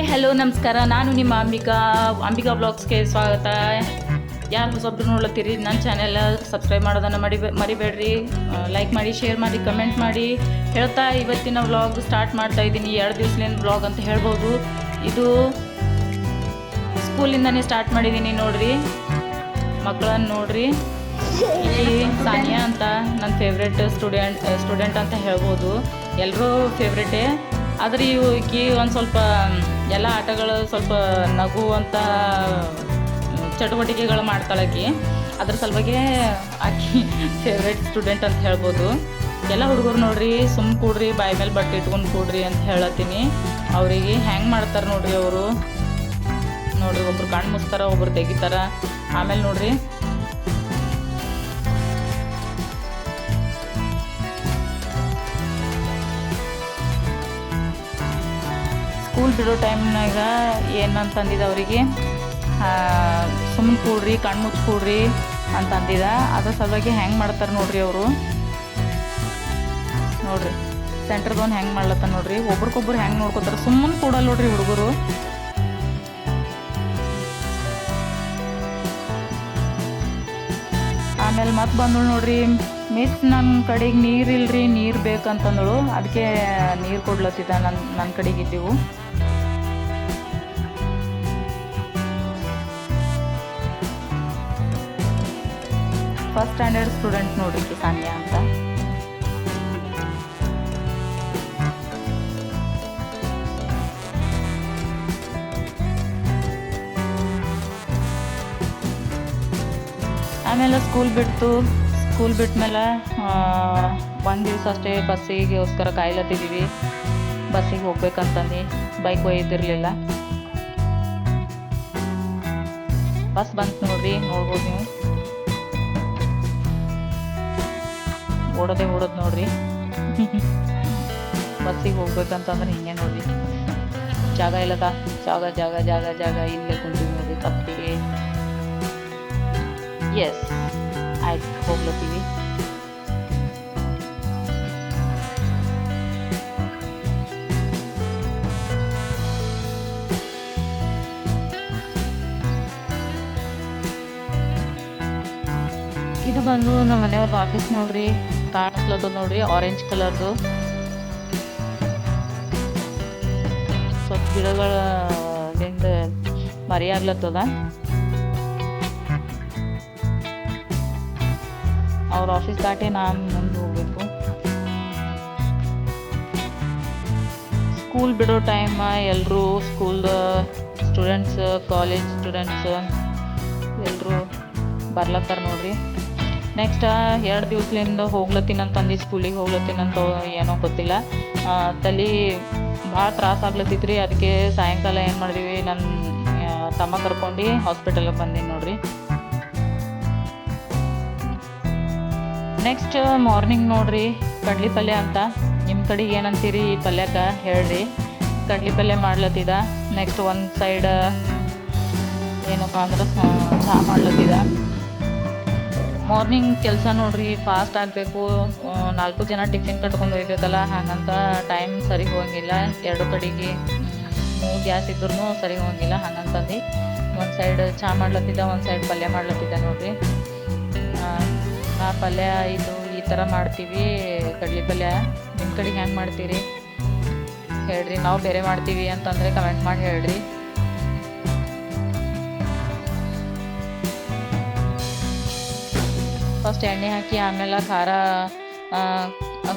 Hi hello, ನಮಸ್ಕಾರ. ನಾನು ನಿಮ್ಮ ಅಂಬಿಕಾ ಅಂಬಿಕಾ ಬ್ಲಾಗ್ಸ್ಗೆ ಸ್ವಾಗತ. ಯಾರು ಹೊಸಬ್ರು ನೋಡ್ಲತ್ತೀರಿ, ನನ್ನ ಚಾನೆಲ್ ಸಬ್ಸ್ಕ್ರೈಬ್ ಮಾಡೋದನ್ನು ಮಡಿ, ಮರಿಬೇಡ್ರಿ. ಲೈಕ್ ಮಾಡಿ ಶೇರ್ ಮಾಡಿ ಕಮೆಂಟ್ ಮಾಡಿ. ಹೇಳ್ತಾ ಇವತ್ತಿನ ವ್ಲಾಗ್ ಸ್ಟಾರ್ಟ್ ಮಾಡ್ತಾ ಇದ್ದೀನಿ. ಎರಡು ದಿವಸಲಿಂದ ವ್ಲಾಗ್ ಅಂತ ಹೇಳ್ಬೋದು. ಇದು ಸ್ಕೂಲಿಂದನೇ ಸ್ಟಾರ್ಟ್ ಮಾಡಿದ್ದೀನಿ ನೋಡ್ರಿ. ಮಕ್ಕಳನ್ನು ನೋಡ್ರಿ. ಇಲ್ಲಿ ಸಾನಿಯಾ ಅಂತ ನನ್ನ ಫೇವ್ರೆಟ್ ಸ್ಟೂಡೆಂಟ್ ಸ್ಟೂಡೆಂಟ್ ಅಂತ ಹೇಳ್ಬೋದು. ಎಲ್ಲರೂ ಫೇವ್ರೆಟೇ ಆದರೆ ಈಕಿ ಒಂದು ಸ್ವಲ್ಪ ಎಲ್ಲ ಆಟಗಳು ಸ್ವಲ್ಪ ನಗುವಂಥ ಚಟುವಟಿಕೆಗಳು ಮಾಡ್ತಾಳಕಿ ಅದ್ರ ಸಲುವಾಗಿ ಆಕಿ ಫೇವ್ರೆಟ್ ಸ್ಟೂಡೆಂಟ್ ಅಂತ ಹೇಳ್ಬೋದು. ಎಲ್ಲ ಹುಡುಗರು ನೋಡ್ರಿ ಸುಮ್ಮ ಕೂಡ್ರಿ, ಬಾಯಿ ಮೇಲೆ ಬಟ್ಟೆ ಇಟ್ಕೊಂಡು ಕೂಡ್ರಿ ಅಂತ ಹೇಳತ್ತೀನಿ. ಅವರಿಗೆ ಹ್ಯಾಂಗ್ ಮಾಡ್ತಾರೆ ನೋಡ್ರಿ ಅವರು? ನೋಡ್ರಿ, ಒಬ್ರು ಕಣ್ಣು ಒಬ್ರು ತೆಗಿತಾರ. ಆಮೇಲೆ ನೋಡ್ರಿ ಸ್ಕೂಲ್ ಬಿಡೋ ಟೈಮ್ನಾಗ ಏನಂತಂದಿದ ಅವರಿಗೆ ಸುಮ್ಮನೆ ಕೂಡ್ರಿ ಕಣ್ಣು ಮುಚ್ಚಿ ಕೂಡ್ರಿ ಅಂತ ಅಂದಿದ ಅದ್ರ ಸಲುವಾಗಿ ಹೆಂಗೆ ಮಾಡ್ತಾರೆ ನೋಡ್ರಿ ಅವರು. ನೋಡ್ರಿ, ಸೆಂಟ್ರದವನ್ ಹೆಂಗೆ ಮಾಡ್ಲತ್ತ ನೋಡ್ರಿ. ಒಬ್ರಿಗೊಬ್ರು ಹೆಂಗೆ ನೋಡ್ಕೋತಾರೆ. ಸುಮ್ಮನೆ ಕೂಡಲ್ಲ ನೋಡ್ರಿ ಹುಡುಗರು. ಆಮೇಲೆ ಮತ್ತೆ ಬಂದಳು ನೋಡ್ರಿ, ಮಿಸ್ ನನ್ನ ಕಡೆಗೆ ನೀರಿಲ್ರಿ, ನೀರು ಬೇಕಂತಂದಳು. ಅದಕ್ಕೆ ನೀರು ಕೊಡ್ಲತ್ತಿದ್ದ ನನ್ನ ನನ್ನ ಕಡೆಗೆ ಫಸ್ಟ್ ಸ್ಟ್ಯಾಂಡರ್ಡ್ ಸ್ಟೂಡೆಂಟ್ ನೋಡಿ ಸಾನಿಯಾ ಅಂತ? ಆಮೇಲೆ ಸ್ಕೂಲ್ ಬಿಡ್ತು ಸ್ಕೂಲ್ ಬಿಟ್ಮೇಲೆ ಒಂದು ದಿವಸ ಅಷ್ಟೇ ಬಸ್ಸಿಗೋಸ್ಕರ ಕಾಯ್ಲತ್ತಿದ್ದೀವಿ ಬಸ್ಸಿಗೆ ಹೋಗ್ಬೇಕಂತಂದು ಬೈಕ್ ಒಯ್ದಿರಲಿಲ್ಲ. ಬಸ್ ಬಂತು ನೋಡ್ರಿ, ನೋಡ್ಬೋದು ನೀವು. ಓಡೋದೇ ಓಡೋದು ನೋಡ್ರಿ. ಬಸ್ಸಿಗೆ ಹೋಗ್ಬೇಕಂತಂದ್ರೆ ಹಿಂಗೆ ನೋಡ್ರಿ. ಜಾಗ ಇಲ್ಲದ ಜಾಗ ಜಾಗ ಜಾಗ ಜಾಗ ಇಲ್ಲೇ ಕುಂತೀವಿ ನೋಡಿ ತಪ್ಪಿಗೆ. ಎಸ್ ಆಯ್ತು, ಹೋಗ್ಲತ್ತೀವಿ. ಇದು ಬಂದು ನಮ್ಮ ಮನೆಯವ್ರದ್ದು ಆಫೀಸ್ ನೋಡ್ರಿ. ಕಾಣಿಸ್ಲದು ನೋಡಿ ಆರೆಂಜ್ ಕಲರ್ದು. ಸ್ವಲ್ಪ ಮರಿ ಆಗ್ಲತ್ತದ. ಅವ್ರ ಆಫೀಸ್ ದಾಟಿ ನಾನು ಮುಂದೆ ಹೋಗ್ಬೇಕು. ಸ್ಕೂಲ್ ಬಿಡೋ ಟೈಮ್ ಎಲ್ಲರೂ ಸ್ಕೂಲ್ ಸ್ಟೂಡೆಂಟ್ಸ್ ಕಾಲೇಜ್ ಸ್ಟೂಡೆಂಟ್ಸ್ ಎಲ್ಲರೂ ಬರ್ಲತ್ತಾರ ನೋಡ್ರಿ. ನೆಕ್ಸ್ಟ್ ಎರಡು ದಿವ್ಸಲಿಂದ ಹೋಗ್ಲತ್ತೀನಂತಂದು ಸ್ಕೂಲಿಗೆ ಹೋಗ್ಲತ್ತಿನಂತ ಏನೋ ಗೊತ್ತಿಲ್ಲ. ತಲೆ ಭಾಳ ತ್ರಾಸ ಆಗ್ಲತ್ತಿತ್ತು ರೀ ಅದಕ್ಕೆ ಸಾಯಂಕಾಲ ಏನು ಮಾಡಿದೀವಿ ನನ್ನ ತಮ್ಮ ಕರ್ಕೊಂಡು ಹಾಸ್ಪಿಟಲ್ಗೆ ಬಂದೀನಿ ನೋಡ್ರಿ. ನೆಕ್ಸ್ಟ್ ಮಾರ್ನಿಂಗ್ ನೋಡ್ರಿ, ಕಡ್ಲಿ ಪಲ್ಯ ಅಂತ. ನಿಮ್ಮ ಕಡೆಗೆ ಏನಂತೀರಿ ಈ ಪಲ್ಯಕ್ಕೆ? ಹೇಳ್ರಿ. ಕಡ್ಲಿ ಪಲ್ಯ ಮಾಡ್ಲತ್ತಿದ. ನೆಕ್ಸ್ಟ್ ಒಂದು ಸೈಡ್ ಏನಪ್ಪ ಅಂದ್ರೆ ಚಹಾ ಮಾಡ್ಲತ್ತಿದ. ಮಾರ್ನಿಂಗ್ ಕೆಲಸ ನೋಡ್ರಿ ಫಾಸ್ಟ್ ಆಗಬೇಕು. ನಾಲ್ಕು ಜನ ಟಿಫಿನ್ ಕಟ್ಕೊಂಡು ಹೋಗ್ಬೇಕಲ್ಲ, ಹಾಗಂತ ಟೈಮ್ ಸರಿ ಹೋಗಂಗಿಲ್ಲ ಎರಡು ಕಡೆಗೆ ಗ್ಯಾಸ್ ಇದ್ರೂ ಸರಿ ಹೋಗಂಗಿಲ್ಲ ಹಾಗಂತಂದು. ಒಂದು ಸೈಡ್ ಚಹಾ ಮಾಡ್ಲತ್ತಿದ್ದ, ಒಂದು ಸೈಡ್ ಪಲ್ಯ ಮಾಡ್ಲತ್ತಿದ್ದ ನೋಡ್ರಿ. ಆ ಪಲ್ಯ, ಇದು ಈ ಥರ ಮಾಡ್ತೀವಿ, ಕಡಲೆ ಪಲ್ಯ. ನಿಮ್ಮ ಕಡೆಗೆ ಹೆಂಗೆ ಮಾಡ್ತೀರಿ? ಹೇಳ್ರಿ, ನಾವು ಬೇರೆ ಮಾಡ್ತೀವಿ ಅಂತಂದರೆ ಕಮೆಂಟ್ ಮಾಡಿ ಹೇಳ್ರಿ. ಫಸ್ಟ್ ಎಣ್ಣೆ ಹಾಕಿ ಆಮೇಲೆ ಖಾರ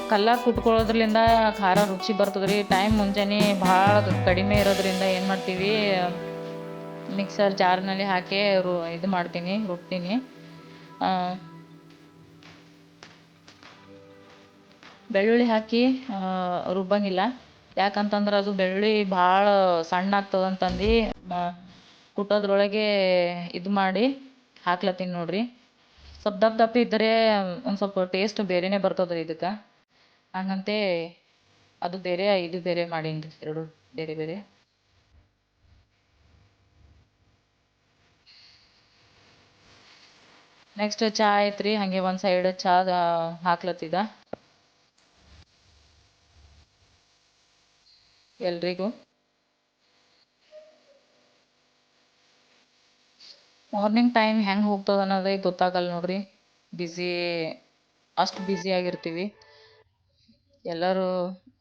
ಕಲ್ಲ ಕುಟ್ಕೊಳ್ಳೋದ್ರಿಂದ ಖಾರ ರುಚಿ ಬರ್ತದೆ ಟೈಮ್ ಮುಂಜಾನೆ ಭಾಳ ಕಡಿಮೆ ಇರೋದ್ರಿಂದ ಏನು ಮಾಡ್ತೀವಿ ಮಿಕ್ಸರ್ ಜಾರ್ನಲ್ಲಿ ಹಾಕಿ ರು, ಇದು ಮಾಡ್ತೀನಿ, ರುಬ್ತೀನಿ. ಬೆಳ್ಳುಳ್ಳಿ ಹಾಕಿ ರುಬ್ಬಂಗಿಲ್ಲ. ಯಾಕಂತಂದ್ರೆ ಅದು ಬೆಳ್ಳುಳ್ಳಿ ಭಾಳ ಸಣ್ಣ ಆಗ್ತದಂತಂದು ಕುಟ್ಟೋದ್ರೊಳಗೆ ಇದು ಮಾಡಿ ಹಾಕ್ಲತ್ತೀನಿ ನೋಡ್ರಿ. ಸ್ವಲ್ಪ ದಪ್ಪ ದಪ್ಪ ಇದ್ದರೆ ಒಂದು ಸ್ವಲ್ಪ ಟೇಸ್ಟ್ ಬೇರೆನೇ ಬರ್ತದೆ ಇದಕ್ಕೆ. ಹಂಗಂತೆ ಅದು ಬೇರೆ, ಇದು ಬೇರೆ ಮಾಡೀನಿ ಎರಡು ಬೇರೆ ಬೇರೆ. ನೆಕ್ಸ್ಟ್ ಚಾ ಐತ್ರಿ, ಹಾಗೆ ಒಂದು ಸೈಡ್ ಚಾ ಹಾಕ್ಲತ್ತಿದ. ಎಲ್ರಿಗೂ. ಮಾರ್ನಿಂಗ್ ಟೈಮ್ ಹೆಂಗೆ ಹೋಗ್ತದೆ ಅನ್ನೋದೇ ಗೊತ್ತಾಗಲ್ಲ ನೋಡ್ರಿ. ಬಿಝಿ ಅಷ್ಟು ಬಿಝಿ ಆಗಿರ್ತೀವಿ. ಎಲ್ಲರೂ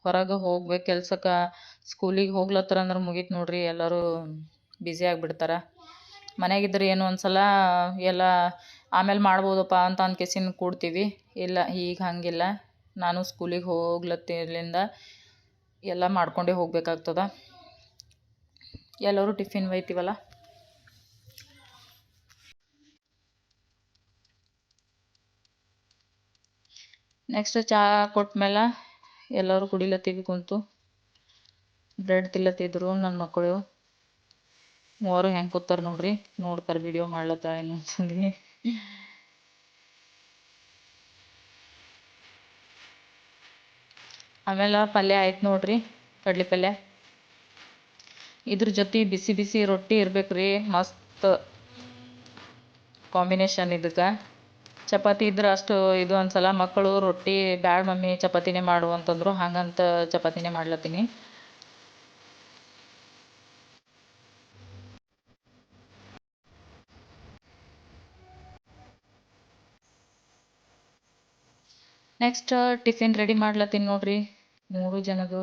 ಹೊರಗೆ ಹೋಗ್ಬೇಕು ಕೆಲ್ಸಕ್ಕೆ ಸ್ಕೂಲಿಗೆ ಹೋಗ್ಲತ್ತರ ಅಂದ್ರೆ ಮುಗೀತು ನೋಡ್ರಿ. ಎಲ್ಲರೂ ಬ್ಯುಸಿ ಆಗಿಬಿಡ್ತಾರೆ. ಮನೆಯಾಗಿದ್ರೆ ಏನು ಒಂದ್ಸಲ ಎಲ್ಲ ಆಮೇಲೆ ಮಾಡ್ಬೋದಪ್ಪ ಅಂತ ಅನ್ಕೇಸಿನ ಕೂಡ್ತೀವಿ. ಇಲ್ಲ, ಈಗ ಹಾಗಿಲ್ಲ. ನಾನು ಸ್ಕೂಲಿಗೆ ಹೋಗ್ಲತ್ತಿರ್ಲಿಂದ ಎಲ್ಲ ಮಾಡ್ಕೊಂಡೇ ಹೋಗ್ಬೇಕಾಗ್ತದೆ. ಎಲ್ಲರೂ ಟಿಫಿನ್ ಒಯ್ತೀವಲ್ಲ ನೆಕ್ಸ್ಟ್ ಚಹಾ ಕೊಟ್ಮೇಲೆ ಎಲ್ಲರೂ ಕುಡಿಲತ್ತೀವಿ ಕುಂತು. ಬ್ರೆಡ್ ತಿಲ್ಲತ್ತಿದ್ರು ನನ್ನ ಮಕ್ಕಳು ಮೂವರು ಹೆಂಗೆ ಕೂತಾರೆ ನೋಡ್ರಿ. ನೋಡ್ತಾರೆ ವಿಡಿಯೋ ಮಾಡ್ಲತ್ತ ಏನು ಅಂತಂದು ಆಮೇಲೆ ಪಲ್ಯ ಆಯ್ತು ನೋಡ್ರಿ. ಕಡ್ಲಿ ಪಲ್ಯ. ಇದ್ರ ಜೊತೆ ಬಿಸಿ ಬಿಸಿ ರೊಟ್ಟಿ ಇರ್ಬೇಕು ರೀ ಮಸ್ತ್ ಕಾಂಬಿನೇಷನ್ ಇದಕ್ಕೆ ಚಪಾತಿ ಇದ್ರೆ ಅಷ್ಟು ಇದು ಅನ್ಸಲ್ಲ. ಮಕ್ಕಳು ರೊಟ್ಟಿ, ಬ್ಯಾಡ ಮಮ್ಮಿ ಚಪಾತಿನೇ ಮಾಡು ಅಂತಂದ್ರು. ಹಾಗಂತ ಚಪಾತಿನೇ ಮಾಡ್ಲತ್ತೀನಿ. ನೆಕ್ಸ್ಟ್ ಟಿಫಿನ್ ರೆಡಿ ಮಾಡ್ಲತ್ತೀನಿ ನೋಡ್ರಿ. ಮೂರು ಜನದು.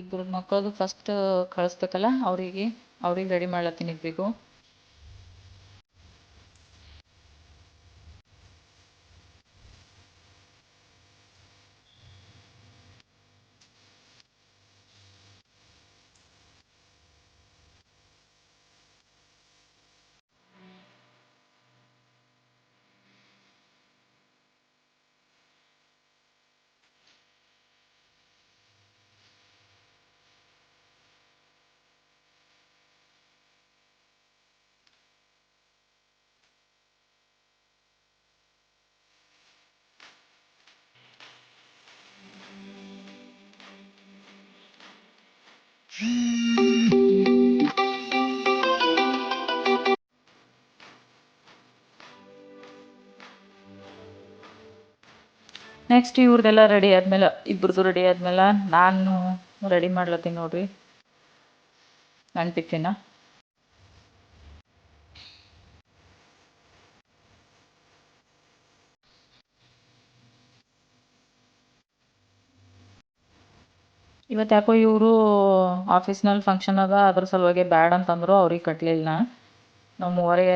ಇಬ್ಬರು ಮಕ್ಕಳದು ಫಸ್ಟ್ ಕಳಿಸ್ಬೇಕಲ್ಲ, ಅವರಿಗೆ, ಅವ್ರಿಗೆ ರೆಡಿ ಮಾಡ್ಲತ್ತೀನಿ ಇಬ್ಬರಿಗೂ ನೆಕ್ಸ್ಟ್ ಇವ್ರದ್ದೆಲ್ಲ ರೆಡಿ ಆದ್ಮೇಲೆ ಇಬ್ರದ್ದು ರೆಡಿ ಆದ್ಮೇಲೆ ನಾನು ರೆಡಿ ಮಾಡ್ಲತ್ತೀನಿ ನೋಡ್ರಿ. ನನ್ನ ಟಿಫಿನ ಇವತ್ತು ಯಾಕೋ ಇವರು ಆಫೀಸ್ನಲ್ಲಿ ಫಂಕ್ಷನ್ ಅದ, ಅದ್ರ ಸಲುವಾಗಿ ಬ್ಯಾಡ ಅಂತಂದ್ರು ಅವ್ರಿಗೆ ಕಟ್ಟಲಿಲ್ಲ ನಾವು ಮೂವರೇ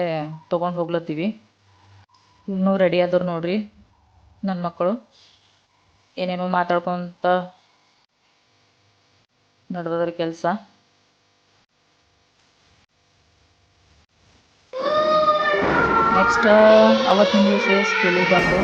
ತೊಗೊಂಡು ಹೋಗ್ಲತ್ತೀವಿ. ಇನ್ನೂ ರೆಡಿ ಆದರು ನೋಡ್ರಿ ನನ್ನ ಮಕ್ಕಳು ಏನೇನೋ ಮಾತಾಡ್ಕೊತ ನಡೆದ್ರ ಕೆಲಸ. ನೆಕ್ಸ್ಟ್ ಅವತ್ತಿನ ದಿವಸ ಸ್ಕೂಲಿಗೆ ಬಂದು.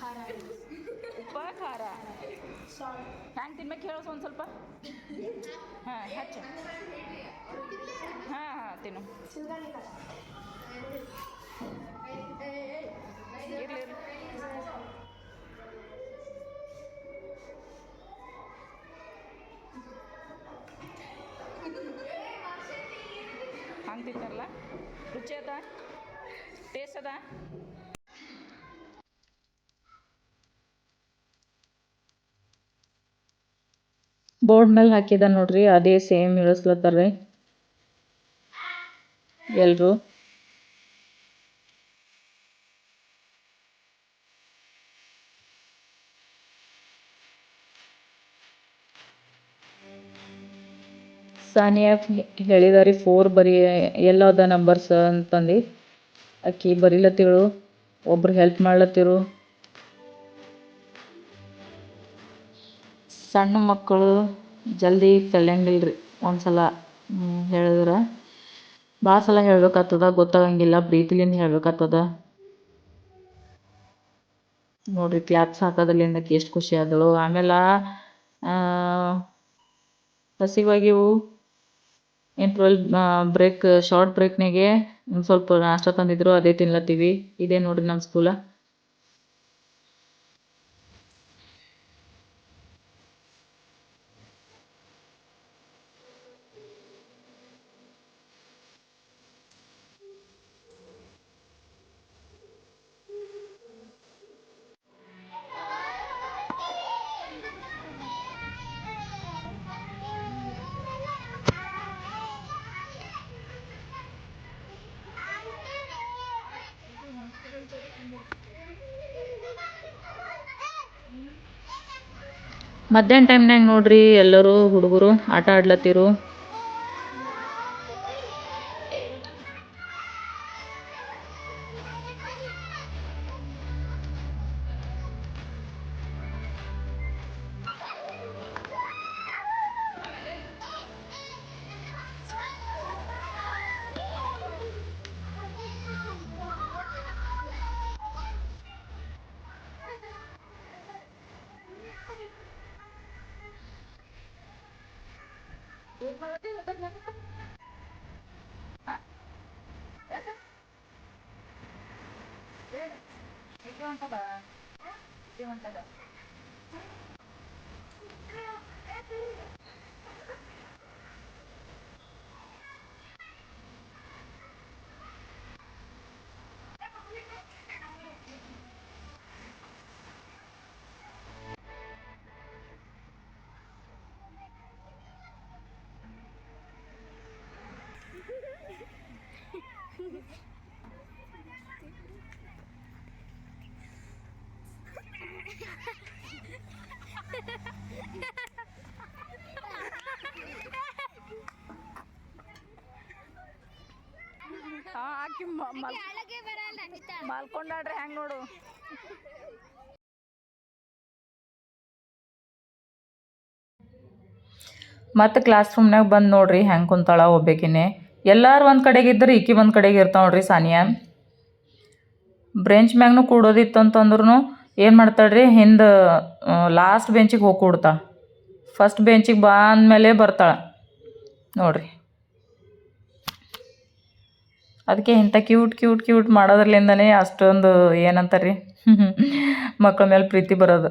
ಖಾರ ಉಪ್ಪ ಖಾರ ಹ್ಯಾಂಗೆ ತಿನ್ಬೇಕು ಹೇಳೋ ಒಂದು ಸ್ವಲ್ಪ. ಹಾಂ, ಹಚ್ಚ. ಹಾಂ ಹಾಂ, ತಿನ್ನು. ಇರ್ಲಿ ಹಂಗೆ ತಿಂತಾರಲ್ಲ? ರುಚಿ ಅದ? ಟೇಸ್ಟ್ ಅದ? ಬೋರ್ಡ್ ಮೇಲೆ ಹಾಕಿದ ನೋಡ್ರಿ, ಅದೇ ಸೇಮ್ ಇಳಿಸ್ಲತ್ತಾರ್ರಿ ಎಲ್ರು. ಸಾನಿಯಾ ಹೇಳಿದಾರಿ ಫೋರ್ ಬರಿ ಅದ ನಂಬರ್ಸ್ ಅಂತಂದು. ಆಕಿ ಬರಿಲತ್ತಿಳು ಒಬ್ರು ಹೆಲ್ಪ್ ಮಾಡ್ಲತ್ತಿರು. ಸಣ್ಣ ಮಕ್ಕಳು ಜಲ್ದಿ ಕಲಿಯಂಗಿಲ್ರಿ. ಒಂದ್ಸಲ ಹೇಳಿದ್ರೆ. ಭಾಳ ಸಲ ಹೇಳ್ಬೇಕಾಗ್ತದ, ಗೊತ್ತಾಗಂಗಿಲ್ಲ, ಪ್ರೀತಿಲಿಂದ ಹೇಳ್ಬೇಕಾಗ್ತದ. ನೋಡ್ರಿ ಕ್ಲಾಪ್ಸ್ ಹಾಕೋದ್ರಲ್ಲಿಂದ ಎಷ್ಟು ಖುಷಿ ಆದಳು. ಆಮೇಲೆ ಹಸಿವಾಗಿವು ಇಂಟ್ರವಲ್ ಬ್ರೇಕ್ ಶಾರ್ಟ್ ಬ್ರೇಕ್ನಾಗೆ ಒಂದು ಸ್ವಲ್ಪ ನಾಷ್ಟ ತಂದಿದ್ರು, ಅದೇ ತಿನ್ಲತ್ತೀವಿ. ಇದೇ ನೋಡಿರಿ ನಮ್ಮ ಸ್ಕೂಲ ಮಧ್ಯಾಹ್ನ ಟೈಮ್ನಾಗ ನೋಡ್ರಿ ಎಲ್ಲರೂ ಹುಡುಗರು ಆಟ ಆಡ್ಲತ್ತಿರು. Ikiwan ka ba? Ikiwan ka ba? ಆಕಿ ಮಲ್ಕೊಂಡಾಡ್ರಿ ಹೆಂಗ್ ನೋಡು. ಮತ್ತೆ ಕ್ಲಾಸ್ ರೂಮ್ನಾಗ ಬಂದು ನೋಡ್ರಿ ಹೆಂಗೆ ಕುಂತಾಳ ಒಬ್ಬೇಕಿನೇ. ಎಲ್ಲಾರು ಒಂದು ಕಡೆಗೆ ಇದ್ದರೆ ಈಕಿ ಒಂದು ಕಡೆಗೆ ಇರ್ತಾವ ನೋಡ್ರಿ ಸಾನಿಯಾ. ಬ್ರೆಂಚ್ ಮ್ಯಾಗ್ನು ಕೂಡೋದಿತ್ತು ಅಂತಂದ್ರೂ ಏನು ಮಾಡ್ತಾಳ್ರಿ? ಹಿಂದೆ ಲಾಸ್ಟ್ ಬೆಂಚಿಗೆ ಹೋಗಿ ಕೂಡ್ತಾಳೆ. ಫಸ್ಟ್ ಬೆಂಚಿಗೆ ಬಂದಮೇಲೆ ಬರ್ತಾಳೆ. ನೋಡ್ರಿ. ಅದಕ್ಕೆ ಇಂಥ ಕ್ಯೂಟ್ ಕ್ಯೂಟ್ ಕ್ಯೂಟ್ ಮಾಡೋದ್ರಲಿಂದನೇ ಅಷ್ಟೊಂದು ಏನಂತಾರೆ ರೀ ಮಕ್ಕಳ ಮೇಲೆ ಪ್ರೀತಿ ಬರೋದು.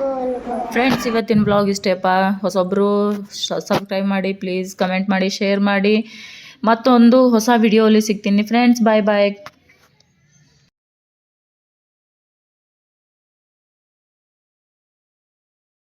ಗೋಲ್ ಫ್ರೆಂಡ್ಸ್ ಇವತ್ತಿನ ಬ್ಲಾಗ್ ಇಷ್ಟೇಪ್ಪ. ಹೊಸೊಬ್ಬರು ಸಬ್ಸ್ಕ್ರೈಬ್ ಮಾಡಿ ಪ್ಲೀಸ್ ಕಮೆಂಟ್ ಮಾಡಿ ಶೇರ್ ಮಾಡಿ. ಮತ್ತೊಂದು ಹೊಸ ವಿಡಿಯೋಲಿ ಸಿಗ್ತೀನಿ. ಫ್ರೆಂಡ್ಸ್ ಬಾಯ್ ಬಾಯ್